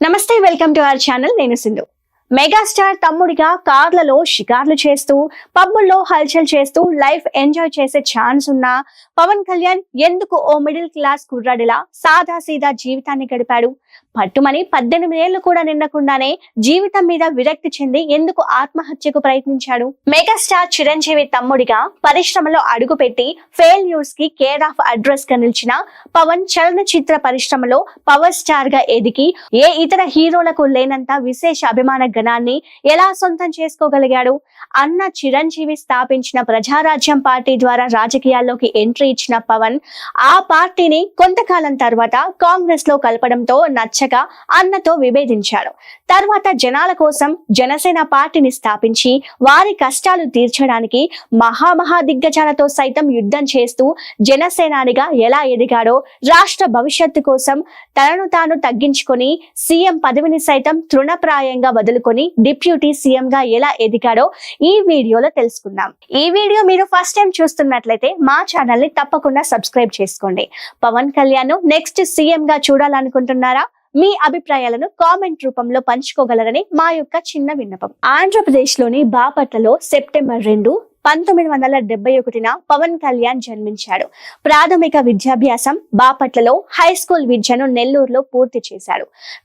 నమస్తే welcome to our channel. నేను Sindhu. Megastar తమ్ముడిగా కార్లలో షికార్లు చేస్తూ పబ్బుల్లో హల్చల్ చేస్తూ లైఫ్ ఎంజాయ్ చేసే ఛాన్స్ ఉన్న పవన్ కళ్యాణ్ ఎందుకు ఓ మిడిల్ క్లాస్ కుర్రాడిలా సాదా సీదా జీవితాన్ని గడిపాడు? పట్టుమని పద్దెనిమిది ఏళ్ళు కూడా నిండకుండానే జీవితం మీద విరక్తి చెంది ఎందుకు ఆత్మహత్యకు ప్రయత్నించాడు? మెగాస్టార్ చిరంజీవి తమ్ముడిగా పరిశ్రమలో అడుగుపెట్టి ఫెయిల్యూర్స్కి కేర్ ఆఫ్ అడ్రస్గా నిలిచిన పవన్ చలనచిత్ర పరిశ్రమలో పవర్ స్టార్గా ఎదిగి ఏ ఇతర హీరోలకు లేనంత విశేష అభిమాన గణాన్ని ఎలా సొంతం చేసుకోగలిగాడు? అన్న చిరంజీవి స్థాపించిన ప్రజారాజ్యం పార్టీ ద్వారా రాజకీయాల్లోకి ఎంట్రీ ఇచ్చిన పవన్ ఆ పార్టీని కొంతకాలం తర్వాత కాంగ్రెస్లో కలపడంతో నచ్చ నచ్చక అన్నతో విభేదించాడు తర్వాత జనాల కోసం జనసేన పార్టీని స్థాపించి వారి కష్టాలు తీర్చడానికి మహామహా దిగ్గజాలతో సైతం యుద్ధం చేస్తూ జనసేనానిగా ఎలా ఎదిగాడో రాష్ట్ర భవిష్యత్తు కోసం తనను తాను తగ్గించుకొని సీఎం పదవిని సైతం తృణప్రాయంగా వదులుకొని డిప్యూటీ సీఎం గా ఎలా ఎదిగాడో ఈ వీడియోలో తెలుసుకుందాం. ఈ వీడియో మీరు ఫస్ట్ టైం చూస్తున్నట్లయితే మా ఛానల్ని తప్పకుండా సబ్స్క్రైబ్ చేసుకోండి. పవన్ కళ్యాణ్ నెక్స్ట్ సీఎం గా చూడాలనుకుంటున్నారా? మీ అభిప్రాయాలను కామెంట్ రూపంలో పంచుకోగలరని మా యొక్క చిన్న విన్నపం. ఆంధ్రప్రదేశ్లోని బాపట్లలో సెప్టెంబర్ రెండు పంతొమ్మిది వందల డెబ్బై ఒకటిన పవన్ కళ్యాణ్ జన్మించాడు. ప్రాథమిక విద్యాభ్యాసం బాపట్లలో హై స్కూల్ విద్యను నెల్లూరులో పూర్తి చేశాడు.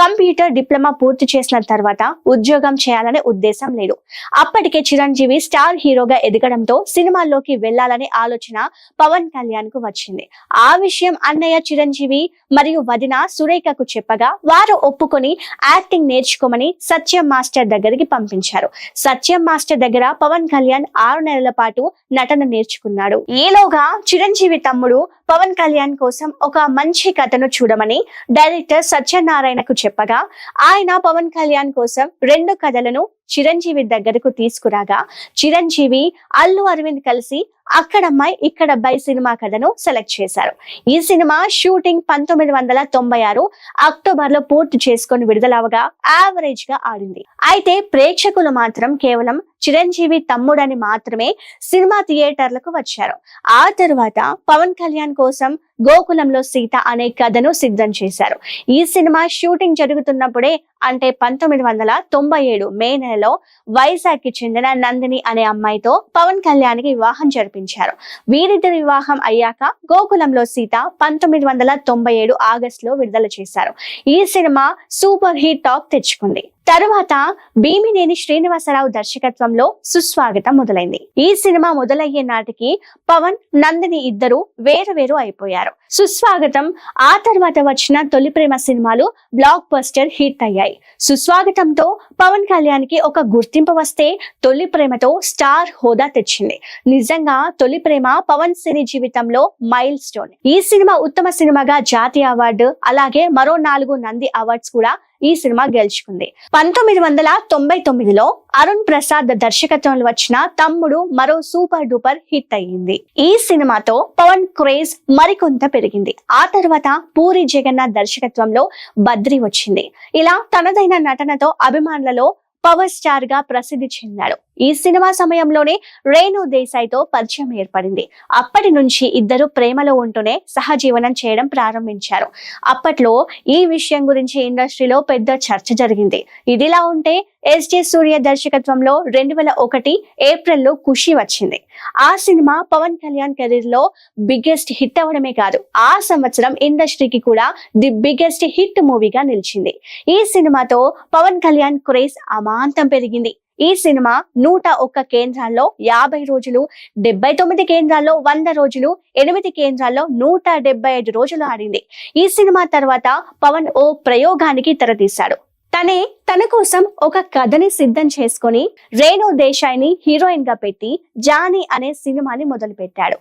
కంప్యూటర్ డిప్లొమా పూర్తి చేసిన తర్వాత ఉద్యోగం చేయాలనే ఉద్దేశం లేదు. అప్పటికే చిరంజీవి స్టార్ హీరోగా ఎదగడంతో సినిమాల్లోకి వెళ్ళాలనే ఆలోచన పవన్ కళ్యాణ్కు వచ్చింది. ఆ విషయం అన్నయ్య చిరంజీవి మరియు వదిన సురేఖకు చెప్పగా వారు ఒప్పుకొని యాక్టింగ్ నేర్చుకోమని సత్యం మాస్టర్ దగ్గరికి పంపించారు. సత్యం మాస్టర్ దగ్గర పవన్ కళ్యాణ్ ఆరు నెలల పాటు నటన నేర్చుకున్నాడు. ఈలోగా చిరంజీవి తమ్ముడు పవన్ కళ్యాణ్ కోసం ఒక మంచి కథను చూడమని డైరెక్టర్ సత్యనారాయణకు చెప్పగా ఆయన పవన్ కళ్యాణ్ కోసం రెండు కథలను చిరంజీవి దగ్గరకు తీసుకురాగా చిరంజీవి అల్లు అరవింద్ కలిసి అక్కడమ్మాయి ఇక్కడ అబ్బాయి సినిమా కథను సెలెక్ట్ చేశారు. ఈ సినిమా షూటింగ్ పంతొమ్మిది వందల తొంభై ఆరు అక్టోబర్లో పూర్తి చేసుకొని విడుదలవగా యావరేజ్గా ఆడింది. అయితే ప్రేక్షకులు మాత్రం కేవలం చిరంజీవి తమ్ముడని మాత్రమే సినిమా థియేటర్లకు వచ్చారు. ఆ తర్వాత పవన్ కళ్యాణ్ కోసం గోకులంలో సీత అనే కథను సిద్ధం చేశారు. ఈ సినిమా షూటింగ్ జరుగుతున్నప్పుడే అంటే పంతొమ్మిది వందల తొంభై ఏడు మే నెలలో వైజాగ్కి చెందిన నందిని అనే అమ్మాయితో పవన్ కళ్యాణ్కి వివాహం జరిపించారు. వీరిద్దరి వివాహం అయ్యాక గోకులంలో సీత పంతొమ్మిది వందల తొంభై ఏడు ఆగస్టు లో విడుదల చేశారు. ఈ సినిమా సూపర్ హిట్ టాక్ తెచ్చుకుంది. తరువాత భీమినేని శ్రీనివాసరావు దర్శకత్వంలో సుస్వాగతం మొదలైంది. ఈ సినిమా మొదలయ్యే నాటికి పవన్ నందిని ఇద్దరు వేరు వేరు అయిపోయారు. సుస్వాగతం ఆ తర్వాత వచ్చిన తొలి ప్రేమ సినిమాలు బ్లాక్ బస్టర్ హిట్ అయ్యాయి. సుస్వాగతంతో పవన్ కళ్యాణ్కి ఒక గుర్తింపు వస్తే తొలి ప్రేమతో స్టార్ హోదా తెచ్చింది. నిజంగా తొలి ప్రేమ పవన్ సినీ జీవితంలో మైల్ స్టోన్. ఈ సినిమా ఉత్తమ సినిమాగా జాతీయ అవార్డు అలాగే మరో నాలుగు నంది అవార్డ్స్ కూడా ఈ సినిమా గెలుచుకుంది. పంతొమ్మిది వందల తొంభై తొమ్మిదిలో అరుణ్ ప్రసాద్ దర్శకత్వంలో వచ్చిన తమ్ముడు మరో సూపర్ డూపర్ హిట్ అయ్యింది. ఈ సినిమాతో పవన్ క్రేజ్ మరికొంత పెరిగింది. ఆ తర్వాత పూరి జగన్నాథ్ దర్శకత్వంలో బద్రి వచ్చింది. ఇలా తనదైన నటనతో అభిమానులలో పవర్ స్టార్గా ప్రసిద్ధి చెందాడు. ఈ సినిమా సమయంలోనే రేణు దేశాయ్తో పరిచయం ఏర్పడింది. అప్పటి నుంచి ఇద్దరు ప్రేమలో ఉంటూనే సహజీవనం చేయడం ప్రారంభించారు. అప్పట్లో ఈ విషయం గురించి ఇండస్ట్రీలో పెద్ద చర్చ జరిగింది. ఇదిలా ఉంటే ఎస్జే సూర్య దర్శకత్వంలో రెండు వేల ఒకటి ఏప్రిల్లో ఖుషి వచ్చింది. ఆ సినిమా పవన్ కళ్యాణ్ కెరీర్లో బిగ్గెస్ట్ హిట్ అవ్వడమే కాదు ఆ సంవత్సరం ఇండస్ట్రీకి కూడా ది బిగ్గెస్ట్ హిట్ మూవీగా నిలిచింది. ఈ సినిమాతో పవన్ కళ్యాణ్ క్రేజ్ అమాంతం పెరిగింది. ఈ సినిమా నూట ఒక్క కేంద్రాల్లో యాభై రోజులు డెబ్బై తొమ్మిది కేంద్రాల్లో వంద రోజులు ఎనిమిది కేంద్రాల్లో నూట డెబ్బై ఐదు రోజులు ఆడింది. ఈ సినిమా తర్వాత పవన్ ఓ ప్రయోగానికి తెరతీశాడు. తనే తన కోసం ఒక కథని సిద్ధం చేసుకొని రేణు దేశాయ్ని హీరోయిన్గా పెట్టి జానీ అనే సినిమాని మొదలు పెట్టాడు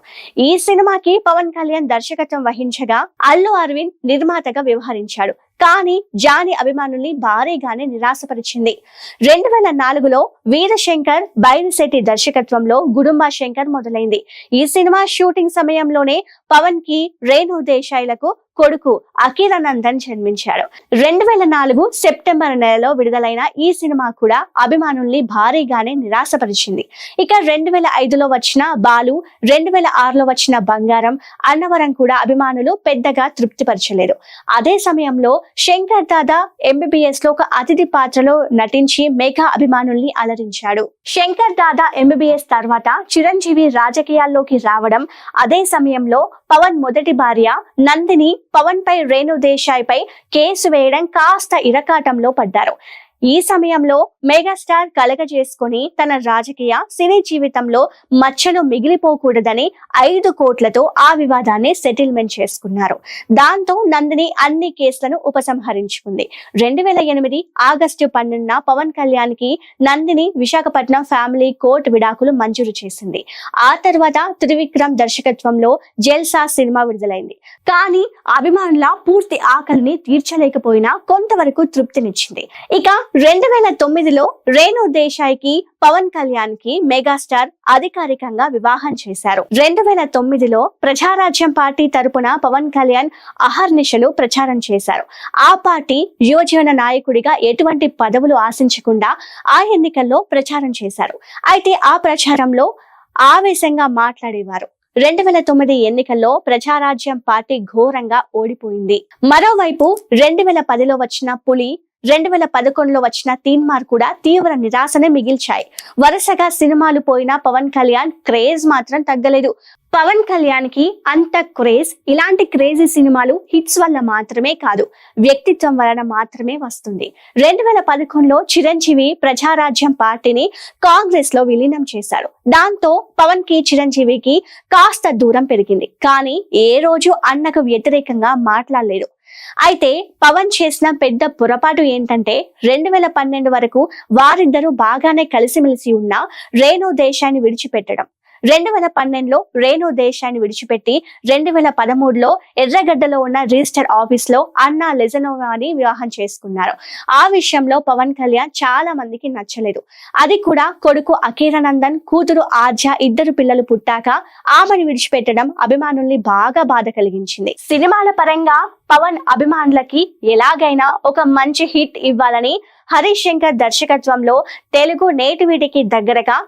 ఈ సినిమాకి పవన్ కళ్యాణ్ దర్శకత్వం వహించగా అల్లు అరవింద్ నిర్మాతగా వ్యవహరించాడు. కానీ జానీ అభిమానుల్ని భారీగానే నిరాశపరిచింది. రెండు వేల నాలుగులో వీరశంకర్ బైరిశెట్టి దర్శకత్వంలో గుడుంబా శంకర్ మొదలైంది. ఈ సినిమా షూటింగ్ సమయంలోనే పవన్కి రేణు దేశాయ్లకు కొడుకు అఖిరానందన్ జన్మించాడు. రెండు వేల నాలుగు సెప్టెంబర్ నెలలో విడుదలైన ఈ సినిమా కూడా అభిమానుల్ని భారీగానే నిరాశపరిచింది. ఇక రెండు వేల ఐదులో వచ్చిన బాలు రెండు వేల ఆరులో వచ్చిన బంగారం అన్నవరం కూడా అభిమానులు పెద్దగా తృప్తిపరచలేదు. అదే సమయంలో శంకర్ దాదా ఎంబీబీఎస్లో ఒక అతిథి పాత్రలో నటించి మెగా అభిమానుల్ని అలరించాడు. శంకర్ దాదా ఎంబీబీఎస్ తర్వాత చిరంజీవి రాజకీయాల్లోకి రావడం అదే సమయంలో పవన్ మొదటి భార్య నందిని పవన్ పై రేణు దేశాయ్ పై కేసు వేయడం కాస్త ఇరకాటంలో పడ్డారు. ఈ సమయంలో మెగాస్టార్ కలగజేసుకుని తన రాజకీయ సినీ జీవితంలో మచ్చలు మిగిలిపోకూడదని ఐదు కోట్లతో ఆ వివాదాన్ని సెటిల్మెంట్ చేసుకున్నారు. దాంతో నందిని అన్ని కేసులను ఉపసంహరించుకుంది. రెండు వేల ఎనిమిది ఆగస్టు పన్నెండున పవన్ కళ్యాణ్కి నందిని విశాఖపట్నం ఫ్యామిలీ కోర్టు విడాకులు మంజూరు చేసింది. ఆ తర్వాత త్రివిక్రమ్ దర్శకత్వంలో జెల్సా సినిమా విడుదలైంది. కానీ అభిమానుల పూర్తి ఆకలిని తీర్చలేకపోయినా కొంతవరకు తృప్తినిచ్చింది. ఇక రెండు వేల తొమ్మిదిలో రేణు దేశాయ్కి పవన్ కళ్యాణ్కి మెగాస్టార్ అధికారికంగా వివాహం చేశారు. రెండు వేల తొమ్మిదిలో ప్రజారాజ్యం పార్టీ తరపున పవన్ కళ్యాణ్ అహర్నిశలు ప్రచారం చేశారు. ఆ పార్టీ యువజన నాయకుడిగా ఎటువంటి పదవులు ఆశించకుండా ఆ ఎన్నికల్లో ప్రచారం చేశారు. అయితే ఆ ప్రచారంలో ఆవేశంగా మాట్లాడేవారు. రెండు వేల తొమ్మిది ఎన్నికల్లో ప్రజారాజ్యం పార్టీ ఘోరంగా ఓడిపోయింది. మరోవైపు రెండు వేల పదిలో వచ్చిన పులి రెండు వేల పదకొండులో వచ్చిన తీన్మార్ కూడా తీవ్ర నిరాశనే మిగిల్చాయి. వరుసగా సినిమాలు పోయిన పవన్ కళ్యాణ్ క్రేజ్ మాత్రం తగ్గలేదు. పవన్ కళ్యాణ్కి అంత క్రేజ్ ఇలాంటి క్రేజీ సినిమాలు హిట్స్ వల్ల మాత్రమే కాదు వ్యక్తిత్వం వలన మాత్రమే వస్తుంది. రెండు వేల పదకొండులో చిరంజీవి ప్రజారాజ్యం పార్టీని కాంగ్రెస్లో విలీనం చేశారు. దాంతో పవన్కి చిరంజీవికి కాస్త దూరం పెరిగింది. కానీ ఏ రోజు అన్నకు వ్యతిరేకంగా మాట్లాడలేదు. అయితే పవన్ చేసిన పెద్ద పొరపాటు ఏంటంటే రెండు వేల పన్నెండు వరకు వారిద్దరూ బాగానే కలిసిమెలిసి ఉన్న రేణు దేశాన్ని విడిచిపెట్టడం. రెండు వేల పన్నెండులో రేణు దేశాన్ని విడిచిపెట్టి రెండు వేల పదమూడులో ఎర్రగడ్డలో ఉన్న రిజిస్టర్ ఆఫీస్లో అన్నా లెజనోవాని వివాహం చేసుకున్నారు. ఆ విషయంలో పవన్ కళ్యాణ్ చాలా మందికి నచ్చలేదు. అది కూడా కొడుకు అఖీరానందన్ కూతురు ఆర్జ ఇద్దరు పిల్లలు పుట్టాక ఆమెను విడిచిపెట్టడం అభిమానుల్ని బాగా బాధ కలిగించింది. సినిమాల పరంగా పవన్ అభిమానులకి ఎలాగైనా ఒక మంచి హిట్ ఇవ్వాలని హరీష్ శంకర్ దర్శకత్వంలో తెలుగు నేటివిటికి దగ్గరగా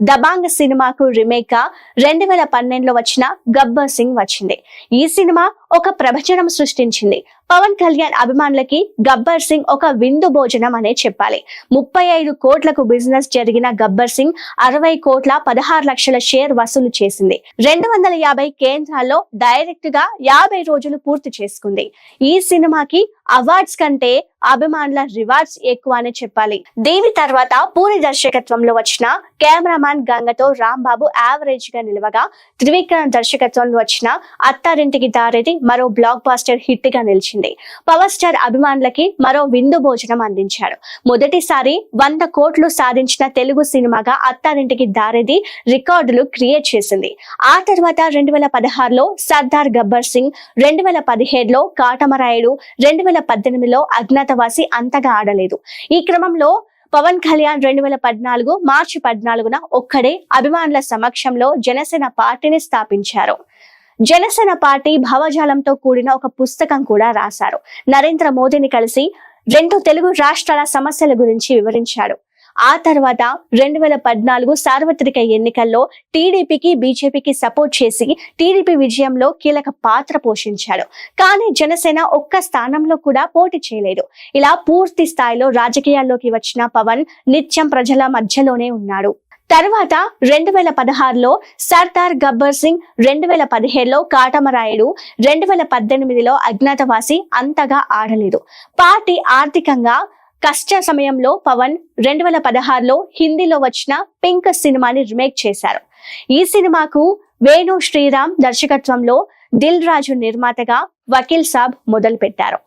దబాంగ్ సినిమాకు రిమేక్గా రెండు వేల పన్నెండులో వచ్చిన గబ్బర్ సింగ్ వచ్చింది. ఈ సినిమా ఒక ప్రవచనం సృష్టించింది. పవన్ కళ్యాణ్ అభిమానులకి గబ్బర్ సింగ్ ఒక విందు భోజనం అనే చెప్పాలి. ముప్పై ఐదు కోట్లకు బిజినెస్ జరిగిన గబ్బర్ సింగ్ అరవై కోట్ల పదహారు లక్షల షేర్ వసూలు చేసింది. రెండు వందల యాభై కేంద్రాల్లో డైరెక్ట్గా యాభై రోజులు పూర్తి చేసుకుంది. ఈ సినిమాకి అవార్డ్స్ కంటే అభిమానుల రివార్డ్స్ ఎక్కువ అని చెప్పాలి. దీని తర్వాత పూరి దర్శకత్వంలో వచ్చిన కెమెరామాన్ గంగతో రాంబాబు యావరేజ్గా నిలవగా త్రివిక్రమ్ దర్శకత్వంలో వచ్చిన అత్తారింటికి దారేది మరో బ్లాక్ బాస్టర్ హిట్గా నిలిచింది. పవర్ స్టార్ అభిమానులకి మరో విందు భోజనం అందించారు మొదటిసారి వంద కోట్లు సాధించిన తెలుగు సినిమాగా అత్తారింటికి దారిది రికార్డులు క్రియేట్ చేసింది. ఆ తర్వాత రెండు వేల పదహారులో సర్దార్ గబ్బర్ సింగ్ రెండు వేల పదిహేడులో కాటమరాయుడు రెండు వేల పద్దెనిమిదిలో అజ్ఞాతవాసి అంతగా ఆడలేదు. ఈ క్రమంలో పవన్ కళ్యాణ్ రెండు వేల పద్నాలుగు మార్చి పద్నాలుగున ఒక్కడే అభిమానుల సమక్షంలో జనసేన పార్టీని స్థాపించారు. జనసేన పార్టీ భావజాలంతో కూడిన ఒక పుస్తకం కూడా రాశారు. నరేంద్ర మోదీని కలిసి రెండు తెలుగు రాష్ట్రాల సమస్యల గురించి వివరించారు. ఆ తర్వాత రెండు వేల పద్నాలుగు సార్వత్రిక ఎన్నికల్లో టీడీపీకి బీజేపీకి సపోర్ట్ చేసి టీడీపీ విజయంలో కీలక పాత్ర పోషించాడు. కానీ జనసేన ఒక్క స్థానంలో కూడా పోటీ చేయలేదు. ఇలా పూర్తి స్థాయిలో రాజకీయాల్లోకి వచ్చిన పవన్ నిత్యం ప్రజల మధ్యలోనే ఉన్నాడు. తర్వాత రెండు వేల పదహారులో సర్దార్ గబ్బర్ సింగ్ రెండు వేల పదిహేడులో కాటమరాయుడు రెండు వేల పద్దెనిమిదిలో అజ్ఞాతవాసి అంతగా ఆడలేదు. పార్టీ ఆర్థికంగా కష్ట సమయంలో పవన్ రెండు వేల పదహారులో హిందీలో వచ్చిన పింక్ సినిమాని రిమేక్ చేశారు. ఈ సినిమాకు వేణు శ్రీరామ్ దర్శకత్వంలో దిల్ రాజు నిర్మాతగా వకీల్ సాబ్ మొదలు పెట్టారు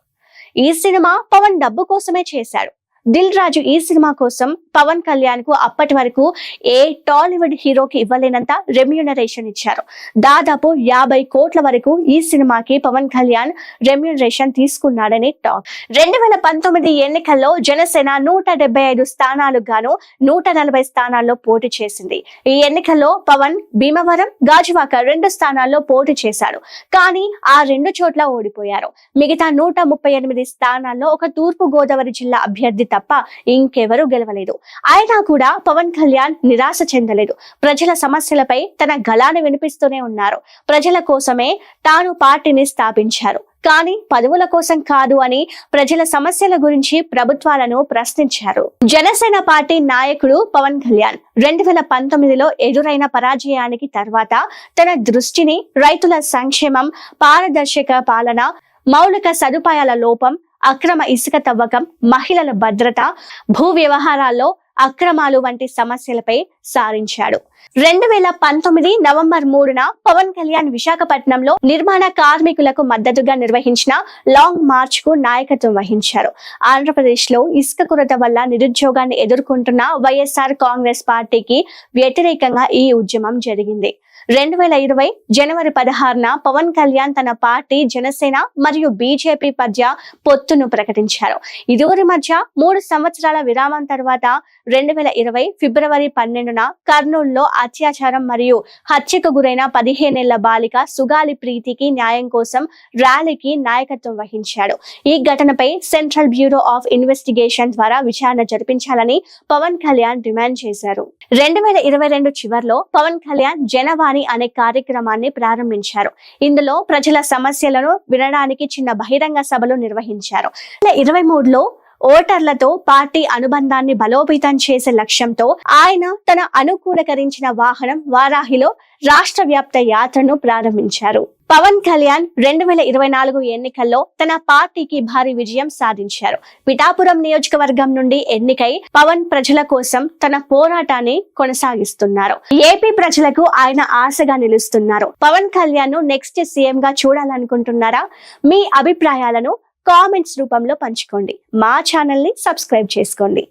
ఈ సినిమా పవన్ డబ్బు కోసమే చేశాడు దిల్ రాజు ఈ సినిమా కోసం పవన్ కళ్యాణ్కు అప్పటి వరకు ఏ టాలీవుడ్ హీరోకి ఇవ్వలేనంత రెమ్యూనరేషన్ ఇచ్చారు. దాదాపు యాభై కోట్ల వరకు ఈ సినిమాకి పవన్ కళ్యాణ్ రెమ్యూనరేషన్ తీసుకున్నాడని టాక్. రెండు వేల పంతొమ్మిది ఎన్నికల్లో జనసేన నూట డెబ్బై ఐదు స్థానాలకు గాను నూట నలభై స్థానాల్లో పోటీ చేసింది. ఈ ఎన్నికల్లో పవన్ భీమవరం గాజువాక రెండు స్థానాల్లో పోటీ చేశాడు కానీ ఆ రెండు చోట్ల ఓడిపోయారు. మిగతా నూట ముప్పై ఎనిమిది స్థానాల్లో ఒక తూర్పు గోదావరి జిల్లా అభ్యర్థి తప్ప ఇంకెవరూ గెలవలేదు. అయినా కూడా పవన్ కళ్యాణ్ నిరాశ చెందలేదు. ప్రజల సమస్యలపై తన గళాన్ని వినిపిస్తూనే ఉన్నారు. ప్రజల కోసమే తాను పార్టీని స్థాపించారు. కానీ పదవుల కోసం కాదు అని ప్రజల సమస్యల గురించి ప్రభుత్వాలను ప్రశ్నించారు. జనసేన పార్టీ నాయకుడు పవన్ కళ్యాణ్ రెండు వేల పంతొమ్మిదిలో ఎదురైన పరాజయానికి తర్వాత తన దృష్టిని రైతుల సంక్షేమం పారదర్శక పాలన మౌలిక సదుపాయాల లోపం అక్రమ ఇసుక తవ్వకం మహిళల భద్రత భూ వ్యవహారాల్లో అక్రమాలు వంటి సమస్యలపై సారించాడు. రెండు వేల పంతొమ్మిది నవంబర్ మూడున పవన్ కళ్యాణ్ విశాఖపట్నంలో నిర్మాణ కార్మికులకు మద్దతుగా నిర్వహించిన లాంగ్ మార్చ్కు నాయకత్వం వహించారు. ఆంధ్రప్రదేశ్లో ఇసుక కొరత వల్ల నిరుద్యోగాన్ని ఎదుర్కొంటున్న వైఎస్ఆర్ కాంగ్రెస్ పార్టీకి వ్యతిరేకంగా ఈ ఉద్యమం జరిగింది. రెండు వేల ఇరవై జనవరి పదహారున పవన్ కళ్యాణ్ తన పార్టీ జనసేన మరియు బీజేపీ మధ్య పొత్తును ప్రకటించారు. ఇరువురి మధ్య మూడు సంవత్సరాల విరామం తర్వాత రెండు వేల ఇరవై ఫిబ్రవరి పన్నెండున కర్నూలులో అత్యాచారం మరియు హత్యకు గురైన పదిహేనేళ్ళ బాలిక సుగాలి ప్రీతికి న్యాయం కోసం ర్యాలీకి నాయకత్వం వహించాడు. ఈ ఘటనపై సెంట్రల్ బ్యూరో ఆఫ్ ఇన్వెస్టిగేషన్ ద్వారా విచారణ జరిపించాలని పవన్ కళ్యాణ్ డిమాండ్ చేశారు. రెండు వేల ఇరవై రెండు చివరిలో పవన్ కళ్యాణ్ జనవాణి అనే కార్యక్రమాన్ని ప్రారంభించారు. ఇందులో ప్రజల సమస్యలను వినడానికి చిన్న బహిరంగ సభలు నిర్వహించారు. ఇరవై మూడులో ఓటర్లతో పార్టీ అనుబంధాన్ని బలోపేతం చేసే లక్ష్యంతో ఆయన తన అనుకూలకరించిన వాహనం వారాహిలో రాష్ట్ర వ్యాప్త యాత్రను ప్రారంభించారు. పవన్ కళ్యాణ్ రెండు వేల ఇరవై నాలుగు ఎన్నికల్లో తన పార్టీకి భారీ విజయం సాధించారు. పిఠాపురం నియోజకవర్గం నుండి ఎన్నికై పవన్ ప్రజల కోసం తన పోరాటాన్ని కొనసాగిస్తున్నారు. ఏపీ ప్రజలకు ఆయన ఆశగా నిలుస్తున్నారు. పవన్ కళ్యాణ్ను నెక్స్ట్ సీఎం గా చూడాలనుకుంటున్నారా? మీ అభిప్రాయాలను కామెంట్స్ రూపంలో పంచుకోండి. మా ఛానల్ని సబ్స్క్రైబ్ చేసుకోండి.